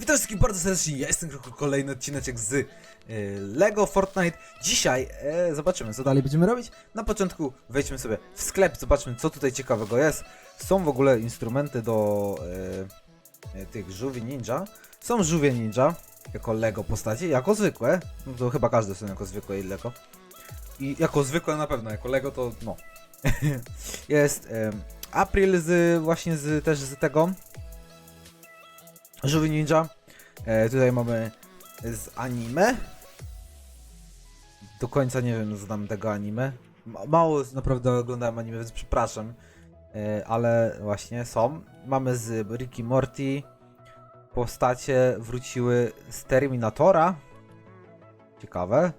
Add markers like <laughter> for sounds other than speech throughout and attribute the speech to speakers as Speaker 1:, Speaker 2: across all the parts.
Speaker 1: Witam wszystkich bardzo serdecznie, ja jestem kolejny odcineczek z e, LEGO Fortnite. Dzisiaj e, zobaczymy co dalej będziemy robić. Na początku wejdźmy sobie w sklep, zobaczmy co tutaj ciekawego jest. Są w ogóle instrumenty do e, e, tych żółwi ninja. Są żółwie ninja, jako LEGO postacie, jako zwykłe. No to chyba każde są jako zwykłe i LEGO. I jako zwykłe na pewno, jako LEGO to no. <laughs> jest April z właśnie z też z tego Żółwi Ninja. E, tutaj mamy z anime. Do końca nie wiem, znam tego anime. Ma- Mało naprawdę oglądałem anime, więc przepraszam. E, ale właśnie są. Mamy z Ricky Morty. Postacie wróciły z Terminatora. Ciekawe.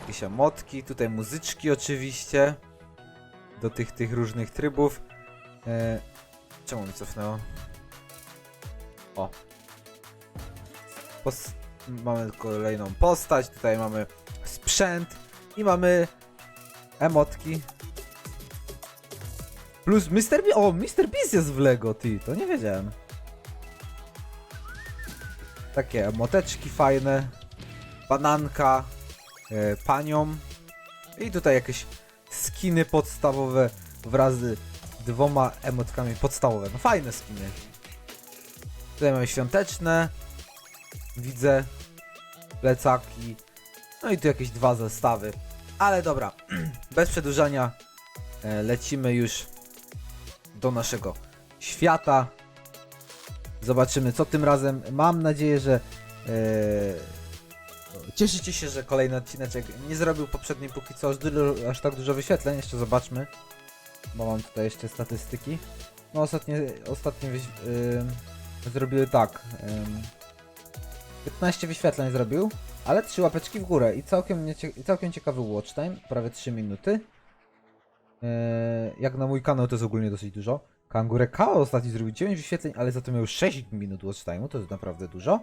Speaker 1: Jakieś emotki, tutaj muzyczki oczywiście. Do tych, tych różnych trybów. E, czemu mi cofnęło? O. Pos mamy kolejną postać, tutaj mamy sprzęt i mamy emotki. Plus Mr. B o, Mr. Beast jest w Lego, ty, to nie wiedziałem. Takie emoteczki fajne. Bananka, e, panią. I tutaj jakieś skiny podstawowe wraz z dwoma emotkami podstawowe. No fajne skiny. Tutaj mamy świąteczne. Widzę plecaki. No i tu jakieś dwa zestawy. Ale dobra, <clears throat> bez przedłużania e, lecimy już do naszego świata. Zobaczymy co tym razem. Mam nadzieję, że e, cieszycie się, że kolejny odcineczek nie zrobił poprzedniej póki co aż, dużo, aż tak dużo wyświetleń. Jeszcze zobaczmy, bo mam tutaj jeszcze statystyki. No ostatnie, ostatnie wyś- y, zrobiły tak. ym, 15 wyświetleń zrobił, ale 3 łapeczki w górę i całkiem, całkiem ciekawy watch time, prawie 3 minuty. Yy, jak na mój kanał to jest ogólnie dosyć dużo. Kangurę Kao ostatni zrobił 9 wyświetleń, ale za to miał 6 minut watch time'u, to jest naprawdę dużo.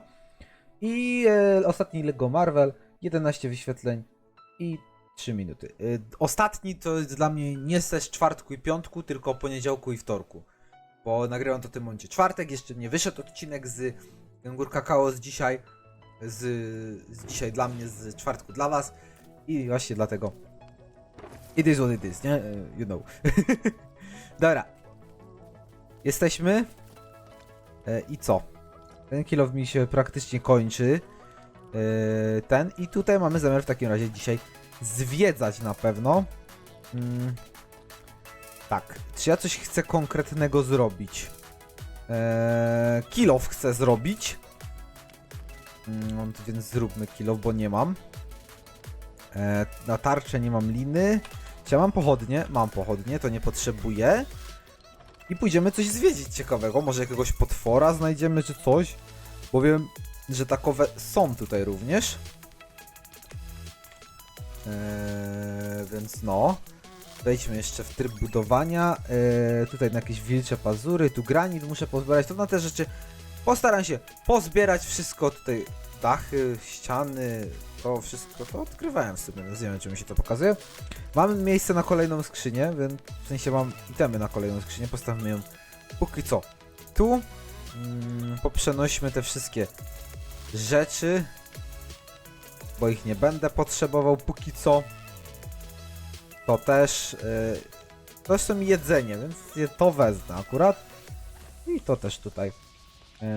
Speaker 1: I e, ostatni Lego Marvel 11 wyświetleń i 3 minuty. Yy, ostatni to jest dla mnie nie z czwartku i piątku, tylko poniedziałku i wtorku bo nagrywam to w tym momencie czwartek, jeszcze nie wyszedł odcinek z Gangur Kakao z dzisiaj, z, z dzisiaj dla mnie, z czwartku dla was i właśnie dlatego it is what it is, nie? E, You know. <laughs> Dobra. Jesteśmy e, i co? Ten kill mi się praktycznie kończy. E, ten i tutaj mamy zamiar w takim razie dzisiaj zwiedzać na pewno. Tak, czy ja coś chcę konkretnego zrobić? Eee, kill off chcę zrobić. No, więc zróbmy kill off, bo nie mam. Eee, na tarczę nie mam liny. Czy ja mam pochodnie? Mam pochodnie, to nie potrzebuję. I pójdziemy coś zwiedzić ciekawego. Może jakiegoś potwora znajdziemy, czy coś. Bo wiem, że takowe są tutaj również. Eee, więc no. Wejdźmy jeszcze w tryb budowania. Yy, tutaj na jakieś wilcze pazury, tu granit muszę pozbierać. To na te rzeczy postaram się pozbierać wszystko tutaj. Dachy, ściany, to wszystko to odkrywałem sobie, więc nie wiem czy mi się to pokazuje. Mam miejsce na kolejną skrzynię, więc w sensie mam itemy na kolejną skrzynię, postawmy ją póki co tu. Mm, poprzenośmy te wszystkie rzeczy, bo ich nie będę potrzebował póki co to też yy, to są jedzenie, więc to wezmę akurat. I to też tutaj. Yy,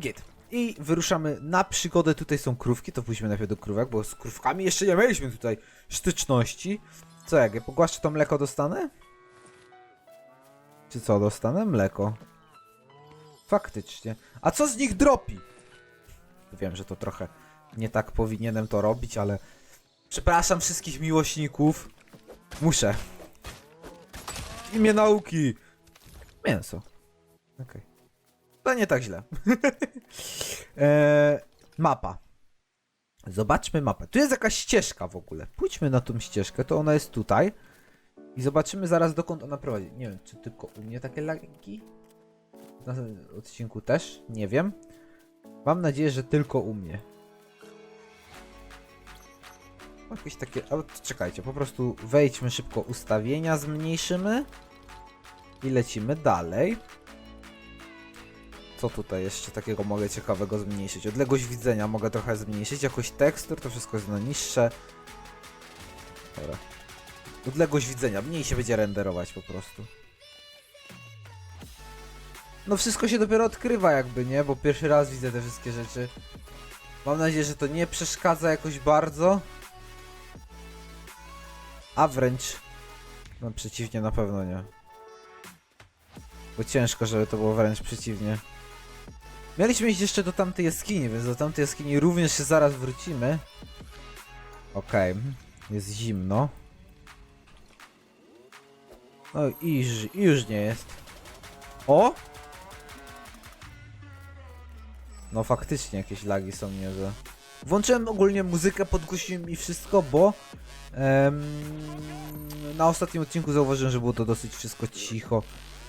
Speaker 1: git. I wyruszamy na przygodę. Tutaj są krówki, to pójdźmy najpierw do krówek, bo z krówkami jeszcze nie mieliśmy tutaj styczności. Co, jak ja pogłaszczę to mleko dostanę? Czy co, dostanę mleko? Faktycznie. A co z nich dropi? Wiem, że to trochę nie tak powinienem to robić, ale Przepraszam wszystkich miłośników. Muszę. W imię nauki. Mięso. Okej. To nie tak źle. eee, <laughs> mapa. Zobaczmy mapę. Tu jest jakaś ścieżka w ogóle. Pójdźmy na tą ścieżkę, to ona jest tutaj. I zobaczymy zaraz dokąd ona prowadzi. Nie wiem, czy tylko u mnie takie lagi? Na odcinku też? Nie wiem. Mam nadzieję, że tylko u mnie. Jakieś takie. Ale czekajcie, po prostu wejdźmy szybko ustawienia, zmniejszymy i lecimy dalej. Co tutaj jeszcze takiego mogę ciekawego zmniejszyć? Odległość widzenia mogę trochę zmniejszyć, jakoś tekstur, to wszystko jest na niższe. Dobra. Odległość widzenia, mniej się będzie renderować po prostu. No wszystko się dopiero odkrywa jakby, nie? Bo pierwszy raz widzę te wszystkie rzeczy. Mam nadzieję, że to nie przeszkadza jakoś bardzo. A wręcz... No przeciwnie, na pewno nie. Bo ciężko, żeby to było wręcz przeciwnie. Mieliśmy iść jeszcze do tamtej jaskini, więc do tamtej jaskini również się zaraz wrócimy. Okej, jest zimno. No i już, już nie jest. O! No faktycznie jakieś lagi są niezłe. Włączyłem ogólnie muzykę, podgłosiłem i wszystko, bo na ostatnim odcinku zauważyłem, że było to dosyć wszystko cicho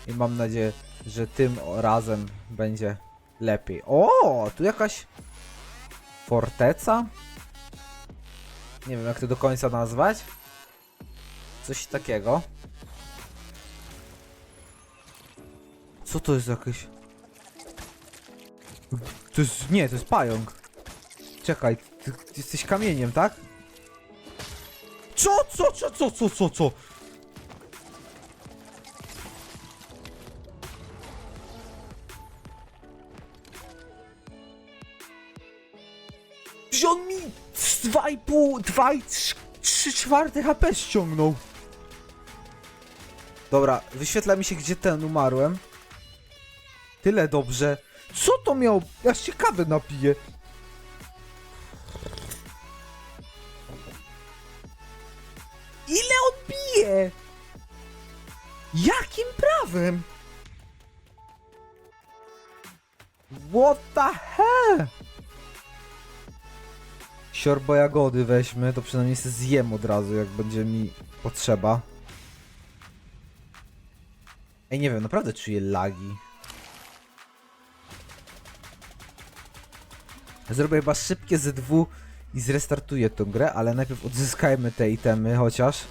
Speaker 1: i mam nadzieję, że tym razem będzie lepiej. O, tu jakaś forteca? Nie wiem jak to do końca nazwać. Coś takiego. Co to jest jakieś? To jest, nie, to jest pająk. Czekaj, ty, ty jesteś kamieniem, tak? Co, co, co, co, co, co, co? On mi 2,5, 2 3 czwarte HP ściągnął. Dobra, wyświetla mi się gdzie ten umarłem. Tyle dobrze. Co to miał? Ja się kawy napiję. Siorbo jagody weźmy, to przynajmniej zjem od razu, jak będzie mi potrzeba. Ej, nie wiem, naprawdę czuję lagi. Zrobię chyba szybkie Z2 i zrestartuję tą grę, ale najpierw odzyskajmy te itemy chociaż.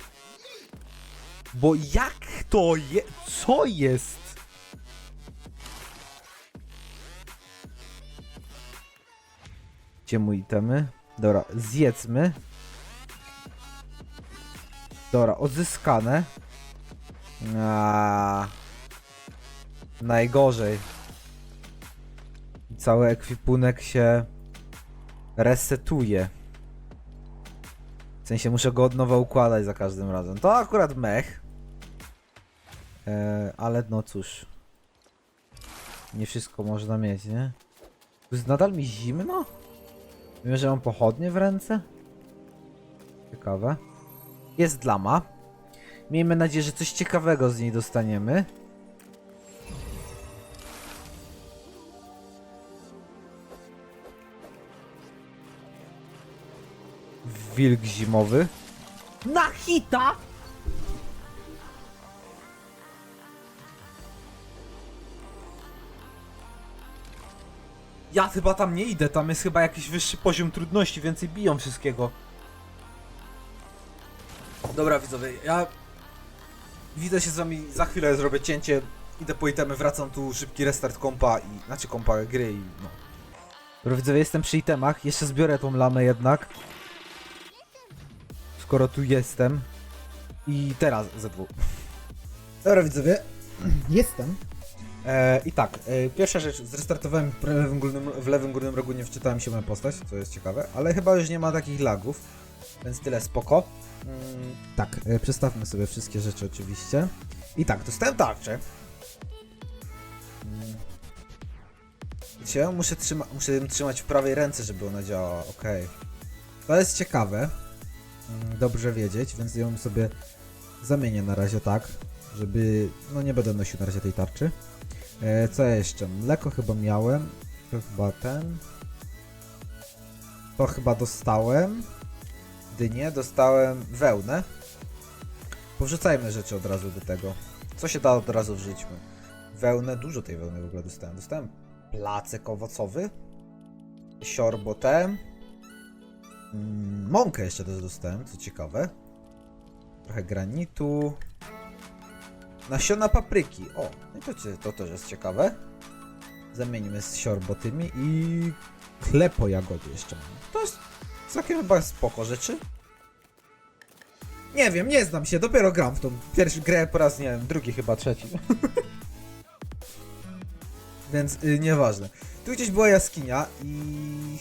Speaker 1: Bo jak to je... Co jest? Gdzie mój itemy? Dobra, zjedzmy. Dobra, odzyskane. Aaaa. Najgorzej. Cały ekwipunek się resetuje. W sensie muszę go od nowa układać za każdym razem. To akurat mech. E, ale no cóż. Nie wszystko można mieć, nie? Tu jest nadal mi zimno? Mimo, że mam pochodnie w ręce? Ciekawe. Jest lama. Miejmy nadzieję, że coś ciekawego z niej dostaniemy. Wilk zimowy. Na hita! Ja chyba tam nie idę, tam jest chyba jakiś wyższy poziom trudności, więcej biją wszystkiego. Dobra widzowie, ja widzę się z wami, za chwilę zrobię cięcie, idę po itemy, wracam tu, szybki restart kompa i, znaczy kompa gry i no. Dobra widzowie, jestem przy itemach, jeszcze zbiorę tą lamę jednak. Skoro tu jestem. I teraz ZW. Dobra widzowie, <clears throat> jestem. E, I tak, e, pierwsza rzecz, zrestartowałem w lewym, górnym, w lewym górnym rogu, nie wczytałem się moją postać, co jest ciekawe, ale chyba już nie ma takich lagów, więc tyle spoko. Mm, tak, e, przestawmy sobie wszystkie rzeczy oczywiście. I tak, dostałem tarczę. Mm. Muszę, trzyma muszę ją trzymać w prawej ręce, żeby ona działała, okej. To jest ciekawe, Mm, dobrze wiedzieć, więc ją sobie zamienię na razie tak, żeby, no nie będę nosił na razie tej tarczy. E, co jeszcze? Mleko chyba miałem. To chyba ten. To chyba dostałem. Dynię, dostałem wełnę. Powrzucajmy rzeczy od razu do tego. Co się da od razu wrzućmy? Wełnę, dużo tej wełny w ogóle dostałem. Dostałem placek owocowy. Siorbotę. Mm, mąkę jeszcze też dostałem, co ciekawe. Trochę granitu. Nasiona papryki. O, no to, to też jest ciekawe. Zamieńmy z siorbotami i klepo jagody jeszcze mamy. To jest całkiem chyba spoko rzeczy. Nie wiem, nie znam się, dopiero gram w tą pierwszą grę po raz, nie wiem, drugi chyba, trzeci. <laughs> Więc y, nieważne. Tu gdzieś była jaskinia i...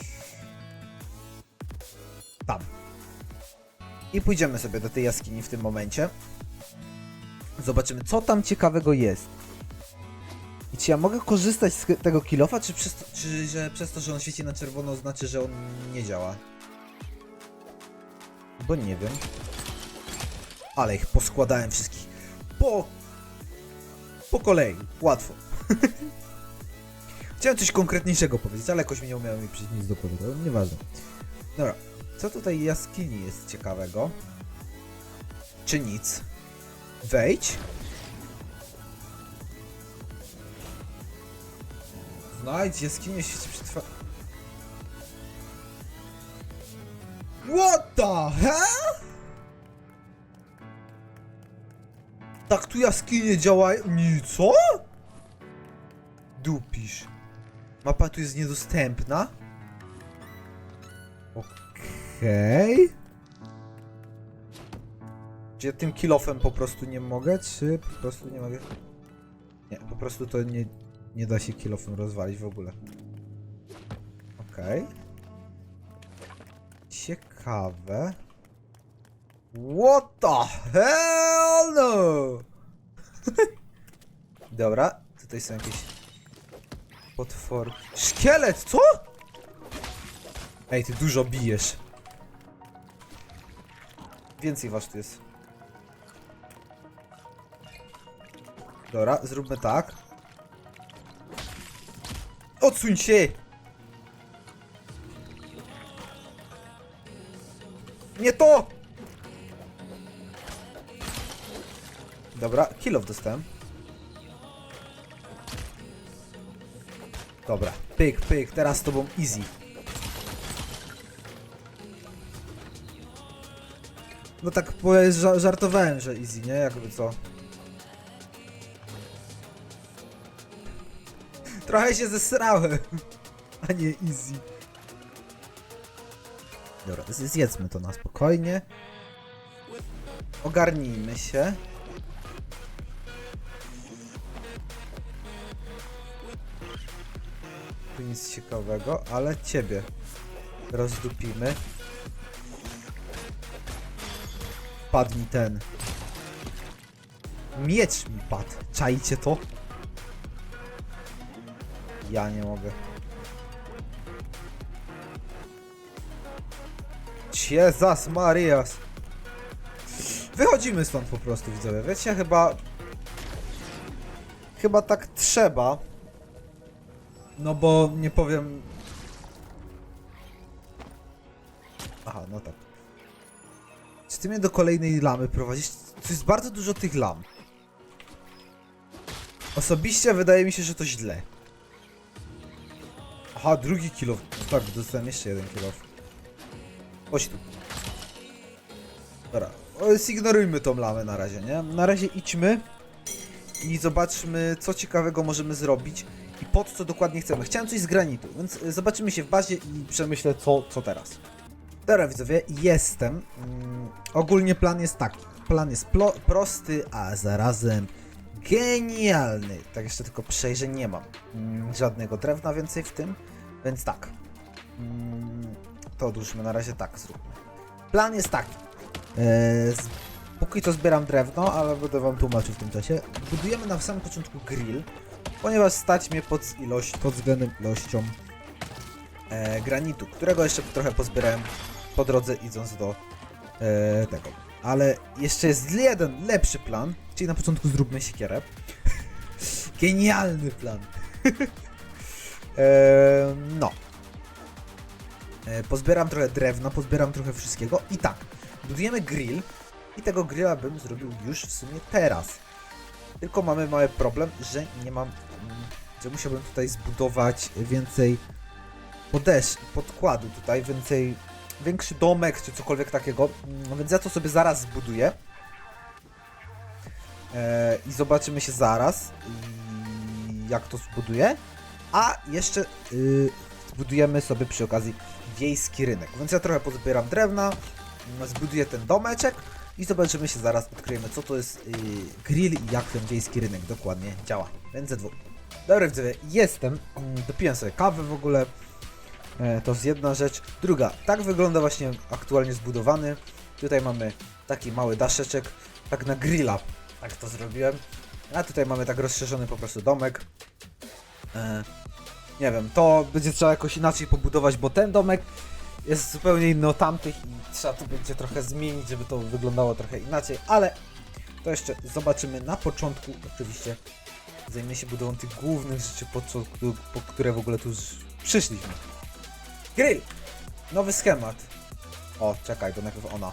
Speaker 1: Tam. I pójdziemy sobie do tej jaskini w tym momencie. Zobaczymy, co tam ciekawego jest. I czy ja mogę korzystać z tego kilofa, czy, przez to, czy że przez to, że on świeci na czerwono, znaczy, że on nie działa? Bo nie wiem. Ale ich poskładałem wszystkich. Po... Po kolei. Łatwo. <laughs> Chciałem coś konkretniejszego powiedzieć, ale jakoś mi nie umiałem mi przyjść nic do głowy. to Nieważne. Dobra. Co tutaj jaskini jest ciekawego? Czy nic? Wejdź. Znajdź jaskinię świeci przetrwa... What the hell? Tak tu jaskinie działają... Nie, co? Dupisz. Mapa tu jest niedostępna? Okej. Czy tym kilofem po prostu nie mogę, czy po prostu nie mogę? Nie, po prostu to nie, nie da się kilofem rozwalić w ogóle. Okej. Ciekawe. What the hell no! <laughs> Dobra, tutaj są jakieś potwory. Szkielet, co? Ej, ty dużo bijesz. Więcej was tu jest. Dobra, zróbmy tak. Odsuń się! Nie to! Dobra, kill off dostałem. Dobra, pyk, pyk, teraz z tobą easy. No tak żartowałem, że easy, nie? Jakby co. Trochę się zesrałem, a nie easy. Dobra, zjedzmy to na spokojnie. Ogarnijmy się. Tu nic ciekawego, ale ciebie rozdupimy. Padł mi ten. Miecz mi padł. Czajcie to? Ja nie mogę. Jezus Marias. Wychodzimy stąd po prostu, widzowie. Wiecie, chyba... Chyba tak trzeba. No bo nie powiem... Aha, no tak. Czy ty mnie do kolejnej lamy prowadzisz? To jest bardzo dużo tych lam. Osobiście wydaje mi się, że to źle. Aha, drugi kilo. Tak, dostałem jeszcze jeden kilo. Chodź tu. Dobra, zignorujmy tą lamę na razie, nie? Na razie idźmy i zobaczmy, co ciekawego możemy zrobić i pod co dokładnie chcemy. Chciałem coś z granitu, więc zobaczymy się w bazie i przemyślę, co, co teraz. Dobra, widzowie, jestem. Mm, ogólnie plan jest taki. Plan jest prosty, a zarazem genialny. Tak jeszcze tylko przejrzę, nie mam mm, żadnego drewna więcej w tym, więc tak. Mm, to odłóżmy na razie tak, zróbmy. Plan jest taki. E, póki co zbieram drewno, ale będę wam tłumaczył w tym czasie. Budujemy na samym początku grill, ponieważ stać mnie pod ilość, pod względem ilością e, granitu, którego jeszcze trochę pozbierałem po drodze idąc do e, tego. Ale jeszcze jest jeden lepszy plan, czyli na początku zróbmy siekierę. <laughs> Genialny plan. <laughs> e, no. E, pozbieram trochę drewna, pozbieram trochę wszystkiego i tak, budujemy grill i tego grilla bym zrobił już w sumie teraz. Tylko mamy mały problem, że nie mam, że musiałbym tutaj zbudować więcej podesz, podkładu tutaj, więcej, większy domek czy cokolwiek takiego, Mm, więc ja to sobie zaraz zbuduję. E, I zobaczymy się zaraz, jak to zbuduję. A jeszcze yy, zbudujemy sobie przy okazji wiejski rynek. Więc ja trochę pozbieram drewna, zbuduję ten domeczek i zobaczymy się zaraz, odkryjemy co to jest yy, grill i jak ten wiejski rynek dokładnie działa. Więc dwóch. Dobra widzowie, jestem, mm, dopiłem sobie kawę w ogóle, To jest jedna rzecz. Druga, tak wygląda właśnie aktualnie zbudowany. Tutaj mamy taki mały daszeczek, tak na grilla, tak to zrobiłem. A tutaj mamy tak rozszerzony po prostu domek. E, nie wiem, to będzie trzeba jakoś inaczej pobudować, bo ten domek jest zupełnie inny od tamtych i trzeba tu będzie trochę zmienić, żeby to wyglądało trochę inaczej, ale to jeszcze zobaczymy na początku. Oczywiście zajmę się budową tych głównych rzeczy, po, co, po które w ogóle tu przyszliśmy. Grill! Nowy schemat. O, czekaj, to najpierw ona.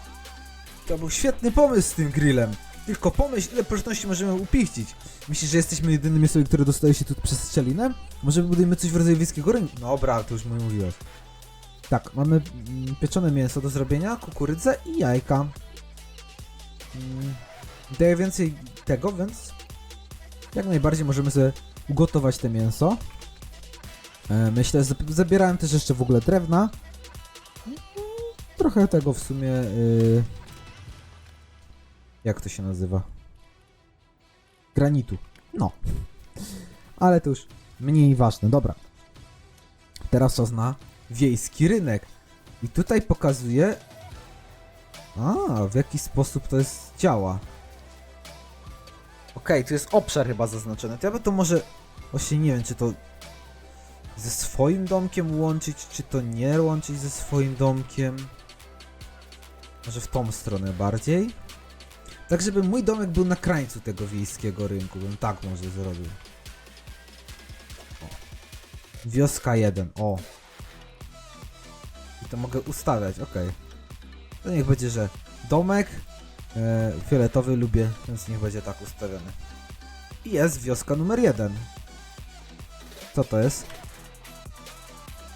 Speaker 1: To był świetny pomysł z tym grillem. Tylko pomyśl, ile próżności możemy upichcić. Myślisz, że jesteśmy jedynymi osobami, które dostają się tu przez strzelinę? Może budujemy coś w rodzaju wiejskiego rynku? Dobra, to już mi mówiłeś. Tak, mamy mm, pieczone mięso do zrobienia, kukurydzę i jajka. Mm, daje więcej tego, więc jak najbardziej możemy sobie ugotować te mięso. E, Myślę, że zabierałem też jeszcze w ogóle drewna. Trochę tego w sumie. y, Jak to się nazywa? Granitu. No. Ale to już mniej ważne. Dobra. Teraz czas na wiejski rynek. I tutaj pokazuje. A, w jaki sposób to jest działa. Okej, tu jest obszar chyba zaznaczony. To ja bym to może. Właśnie nie wiem, czy to ze swoim domkiem łączyć, czy to nie łączyć ze swoim domkiem. Może w tą stronę bardziej. Tak, żeby mój domek był na krańcu tego wiejskiego rynku, bym tak może zrobił. Wioska 1, o. I to mogę ustawiać, ok. To niech będzie, że domek e, fioletowy lubię, więc niech będzie tak ustawiony. I jest wioska numer 1. Co to jest?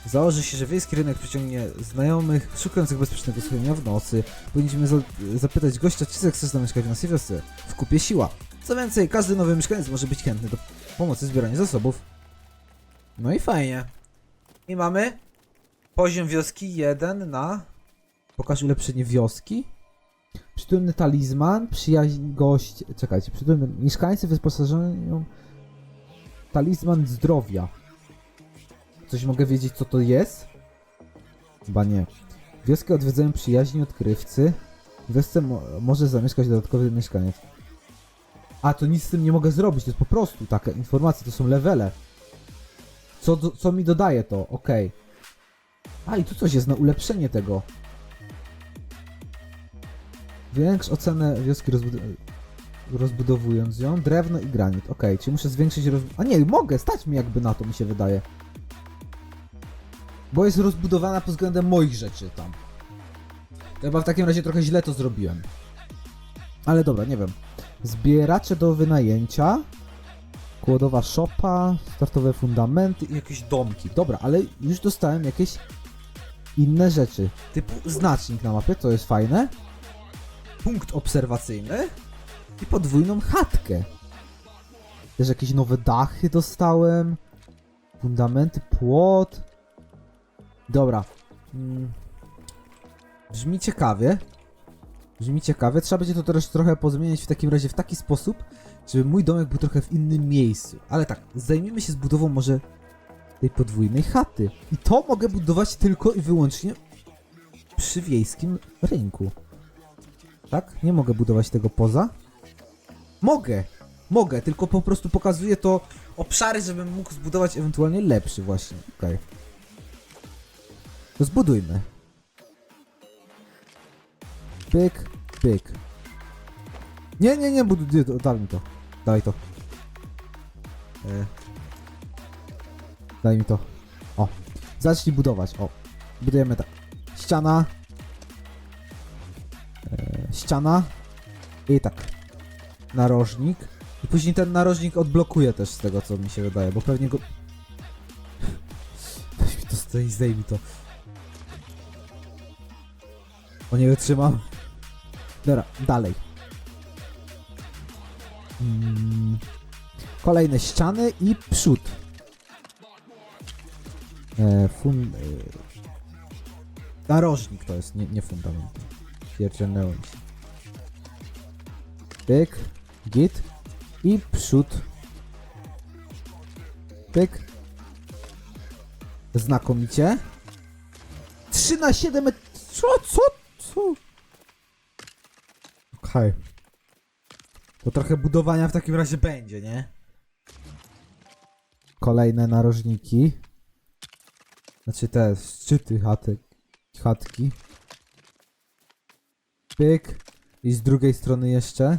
Speaker 1: Założy się, że wiejski rynek przyciągnie znajomych szukających bezpiecznego schronienia w nocy. Powinniśmy za zapytać gościa, czy chce zamieszkać w naszej wiosce. W kupie siła. Co więcej, każdy nowy mieszkaniec może być chętny do pomocy w zbieraniu zasobów. No i fajnie. I mamy poziom wioski 1 na... Pokaż ulepszenie wioski. Przytulny talizman, przyjaźń gość... Czekajcie, przytulny... Mieszkańcy wyposażają talizman zdrowia. Coś mogę wiedzieć, co to jest? Chyba nie. Wioskę odwiedzają przyjaźni odkrywcy. W wiosce mo może zamieszkać dodatkowy mieszkaniec. A, to nic z tym nie mogę zrobić, to jest po prostu taka informacja, to są levele. Co, do, co mi dodaje to? Okej. A, i tu coś jest na ulepszenie tego. Większ ocenę wioski rozbud rozbudowując ją. Drewno i granit. Okej, czyli muszę zwiększyć roz... A nie, mogę, stać mi jakby na to, mi się wydaje. Bo jest rozbudowana pod względem moich rzeczy tam. Chyba w takim razie trochę źle to zrobiłem. Ale dobra, nie wiem. Zbieracze do wynajęcia. Kłodowa szopa, startowe fundamenty i jakieś domki. Dobra, ale już dostałem jakieś inne rzeczy. Typu znacznik na mapie, to jest fajne. Punkt obserwacyjny i podwójną chatkę. Też jakieś nowe dachy dostałem. Fundamenty, płot. Dobra. Mm. Brzmi ciekawie. Brzmi ciekawie. Trzeba będzie to też trochę pozmieniać w takim razie w taki sposób, żeby mój domek był trochę w innym miejscu. Ale tak, zajmiemy się z budową może tej podwójnej chaty. I to mogę budować tylko i wyłącznie przy wiejskim rynku. Tak? Nie mogę budować tego poza? Mogę! Mogę, tylko po prostu pokazuję to obszary, żebym mógł zbudować ewentualnie lepszy właśnie. Okej. To zbudujmy. Pyk, pyk. Nie, nie, nie, buduj, daj mi to. Daj to. E. Daj mi to. O. Zacznij budować. O. Budujemy tak. Ściana. E, ściana. I tak. Narożnik. I później ten narożnik odblokuje też z tego, co mi się wydaje, bo pewnie go... <laughs> Weź mi to zdejmij to. O nie wytrzymam. Dobra, dalej. Mm. Kolejne ściany i przód. E, fun... E, narożnik to jest, nie, nie fundament. Pierdzielnęło mi się. Pyk, git i przód. Pyk. Znakomicie. 3 na 7 met... Co? Co? Co? Okej. To trochę budowania w takim razie będzie, nie? Kolejne narożniki. Znaczy te szczyty chaty, chatki. Pyk. I z drugiej strony jeszcze.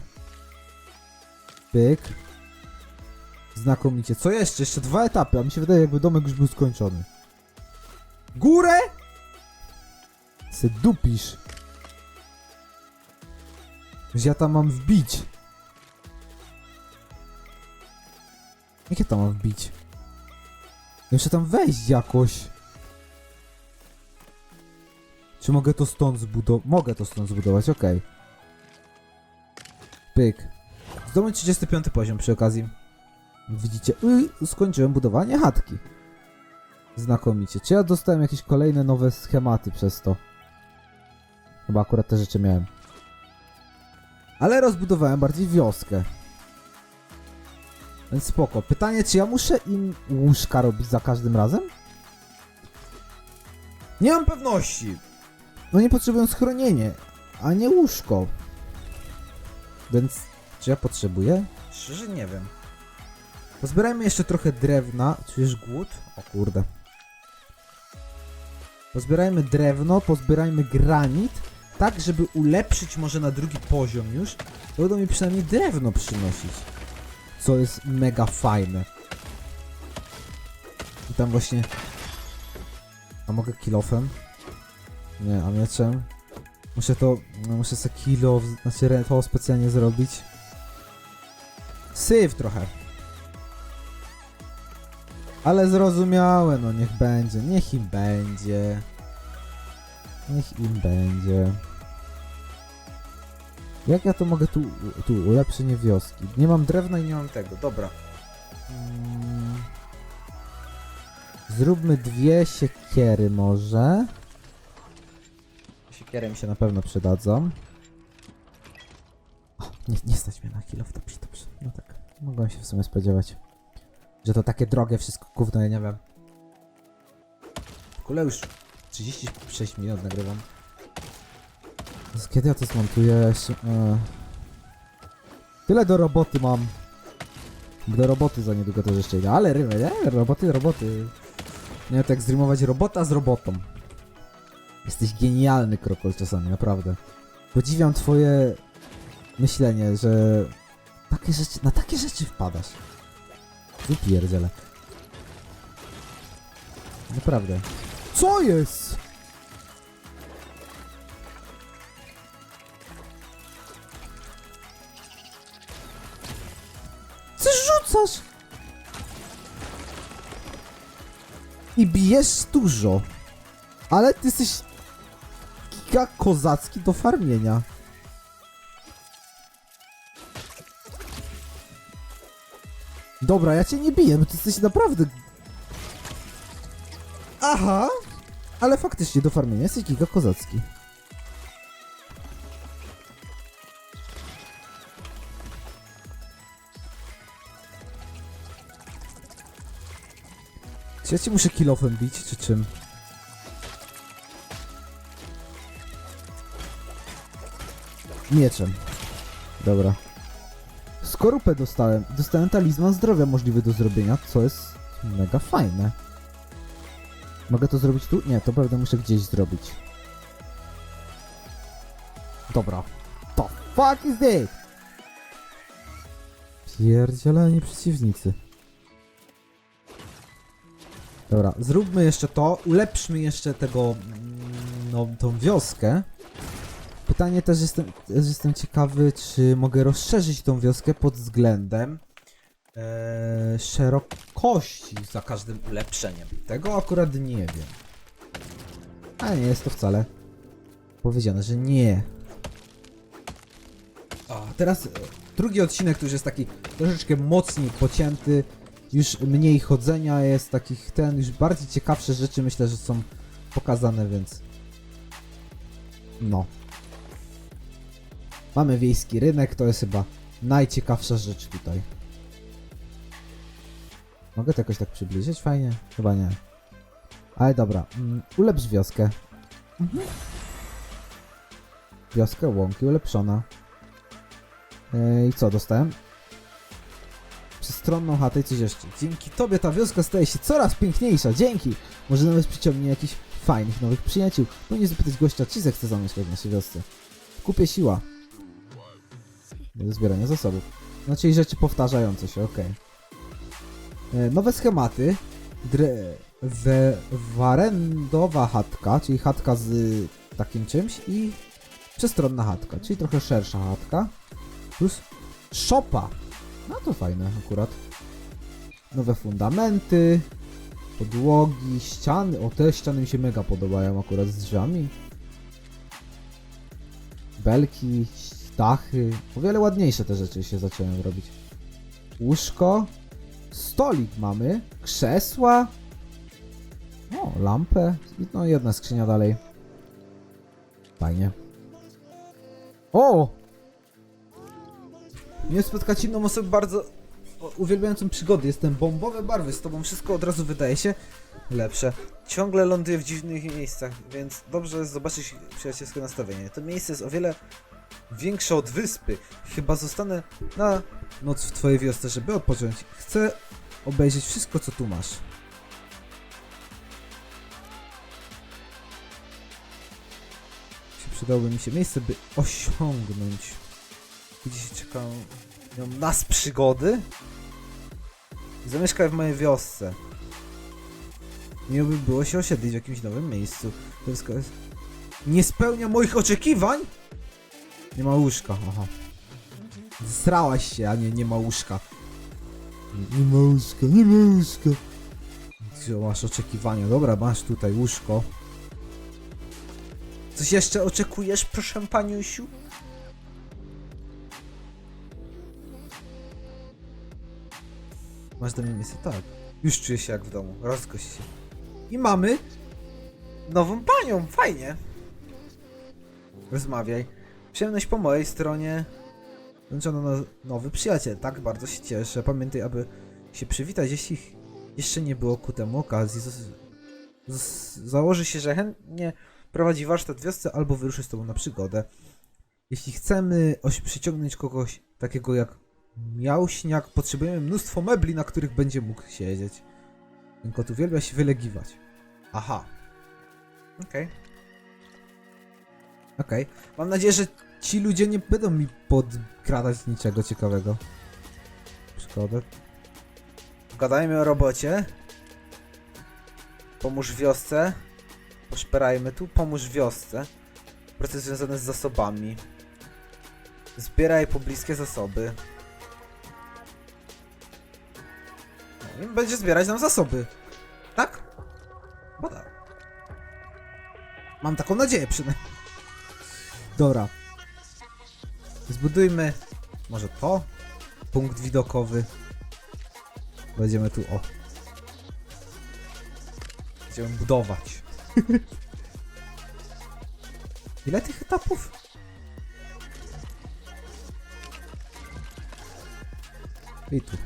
Speaker 1: Pyk. Znakomicie. Co jeszcze? Jeszcze dwa etapy, a mi się wydaje jakby domek już był skończony. Górę! Se dupisz. Że ja tam mam wbić. Jak ja tam mam wbić? Jeszcze tam wejść jakoś. Czy mogę to stąd zbudować? Mogę to stąd zbudować, okej. Pyk. Zdobądź 35 poziom przy okazji. Widzicie, y, skończyłem budowanie chatki. Znakomicie. Czy ja dostałem jakieś kolejne nowe schematy przez to? Chyba akurat te rzeczy miałem. Ale rozbudowałem bardziej wioskę. Więc spoko. Pytanie, czy ja muszę im łóżka robić za każdym razem? Nie mam pewności. No nie potrzebują schronienie, a nie łóżko. Więc czy ja potrzebuję? Szczerze nie wiem. Pozbierajmy jeszcze trochę drewna. Czujesz głód? O kurde. Pozbierajmy drewno, pozbierajmy granit, tak żeby ulepszyć może na drugi poziom już. To będą mi przynajmniej drewno przynosić. Co jest mega fajne. I tam właśnie... A mogę kilofem? Nie, a mieczem? Muszę to... No muszę sobie kilo, znaczy to specjalnie zrobić. Syf trochę. Ale zrozumiałe, no niech będzie, niech im będzie. Niech im będzie. Jak ja to mogę tu, tu ulepszenie wioski? Nie mam drewna i nie mam tego, dobra. Mm. Zróbmy dwie siekiery może. Siekiery mi się na pewno przydadzą. O, nie, nie stać mnie na kilo, dobrze, dobrze. No tak, mogłem się w sumie spodziewać. Że to takie drogie wszystko gówno, ja nie wiem. W ogóle już 36 minut nagrywam. Kiedy ja to zmontuję? E... Tyle do roboty mam. Do roboty za niedługo też jeszcze idę, ale rymy, nie? Roboty, roboty. Nie tak zrymować robota z robotą. Jesteś genialny, Krokol, czasami, naprawdę. Podziwiam twoje myślenie, że takie rzeczy, na takie rzeczy wpadasz. Wypierdziele. Naprawdę. Co jest? I bijesz dużo. Ale ty jesteś giga kozacki do farmienia. Dobra, ja cię nie biję, bo ty jesteś naprawdę... Aha! Ale faktycznie do farmienia jesteś giga kozacki. Czy ja ci muszę kilofem bić, czy czym? Mieczem. Dobra. Skorupę dostałem. Dostałem talizman zdrowia możliwy do zrobienia, co jest mega fajne. Mogę to zrobić tu? Nie, to pewnie muszę gdzieś zrobić. Dobra. The fuck is this? Pierdzieleni przeciwnicy. Dobra, zróbmy jeszcze to, ulepszmy jeszcze tego, mm, no, tą wioskę. Pytanie też jestem, też jestem ciekawy, czy mogę rozszerzyć tą wioskę pod względem e, szerokości za każdym ulepszeniem. Tego akurat nie wiem. A nie jest to wcale powiedziane, że nie. A teraz e, drugi odcinek już jest taki troszeczkę mocniej pocięty, już mniej chodzenia jest, takich ten, już bardziej ciekawsze rzeczy myślę, że są pokazane, więc no. Mamy wiejski rynek, to jest chyba najciekawsza rzecz tutaj. Mogę to jakoś tak przybliżyć? Fajnie? Chyba nie. Ale dobra, mm, ulepsz wioskę. Wioskę łąki ulepszona. Ej, I co, dostałem? Przestronną chatę i coś jeszcze. Dzięki tobie ta wioska staje się coraz piękniejsza, dzięki! Może nawet przyciągnie jakichś fajnych nowych przyjaciół. No nie zapytać gościa, czy zechce zamieszkać w naszej wiosce. Kupię siła. Do zbierania zasobów. No czyli rzeczy powtarzające się, okej. E, Nowe schematy. Dre... We... Warendowa chatka, czyli chatka z takim czymś i przestronna chatka, czyli trochę szersza chatka. Plus szopa. No to fajne akurat. Nowe fundamenty, podłogi, ściany. O, te ściany mi się mega podobają akurat z drzwiami. Belki, dachy. O wiele ładniejsze te rzeczy się zaczęły robić. Łóżko, stolik mamy, krzesła. O, lampę. No jedna skrzynia dalej. Fajnie. O! Nie spotkać inną osobę bardzo uwielbiającą przygody. Jestem bombowe barwy, z tobą wszystko od razu wydaje się lepsze. Ciągle ląduję w dziwnych miejscach, więc dobrze jest zobaczyć przyjacielskie nastawienie. To miejsce jest o wiele większe od wyspy. Chyba zostanę na noc w twojej wiosce, żeby odpocząć. Chcę obejrzeć wszystko, co tu masz. Się Przydałoby mi się miejsce, by osiągnąć. Gdzieś czekają nas przygody? Zamieszkaj w mojej wiosce. Miło by było się osiedlić w jakimś nowym miejscu. To wszystko jest... Nie spełnia moich oczekiwań? Nie ma łóżka, aha. Zsrałaś się, a nie, nie ma łóżka. Nie ma łóżka, nie ma łóżka. Gdzie masz oczekiwania? Dobra, masz tutaj łóżko. Coś jeszcze oczekujesz, proszę paniusiu? Masz do mnie miejsce? Tak. Już czuję się jak w domu. Rozgość się. I mamy nową panią. Fajnie. Rozmawiaj. Przyjemność po mojej stronie. Włączono no, nowy przyjaciel. Tak, bardzo się cieszę. Pamiętaj, aby się przywitać, jeśli jeszcze nie było ku temu okazji. Z, z, założy się, że chętnie prowadzi warsztat wiosce albo wyruszy z tobą na przygodę. Jeśli chcemy przyciągnąć kogoś takiego jak Miałśniak, potrzebujemy mnóstwo mebli, na których będzie mógł siedzieć. Ten kot uwielbia się wylegiwać. Aha. Okej. Okej. Mam nadzieję, że ci ludzie nie będą mi podkradać niczego ciekawego. Szkoda. Gadajmy o robocie. Pomóż wiosce. Poszperajmy tu. Pomóż wiosce. Proces związany z zasobami. Zbieraj pobliskie zasoby. Będzie zbierać nam zasoby. Tak? Bo tak. Mam taką nadzieję przynajmniej. Dobra. Zbudujmy może to? Punkt widokowy. Będziemy tu, o. Będziemy budować. <laughs> Ile tych etapów? I tu.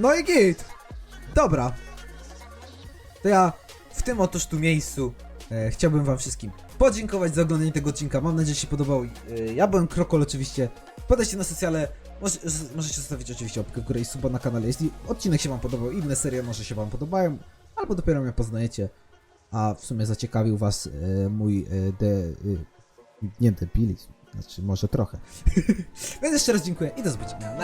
Speaker 1: No i git! Dobra. To ja w tym otóż tu miejscu e, chciałbym wam wszystkim podziękować za oglądanie tego odcinka. Mam nadzieję, że się podobał. E, ja byłem Krokol oczywiście. Podajcie na socjale. Może, możecie zostawić oczywiście łapkę w górę i suba na kanale, jeśli odcinek się wam podobał, inne serie może się wam podobają, albo dopiero mnie poznajecie, a w sumie zaciekawił was e, mój e, de... E, nie debilizm, znaczy może trochę. <laughs> Więc jeszcze raz dziękuję i do zobaczenia.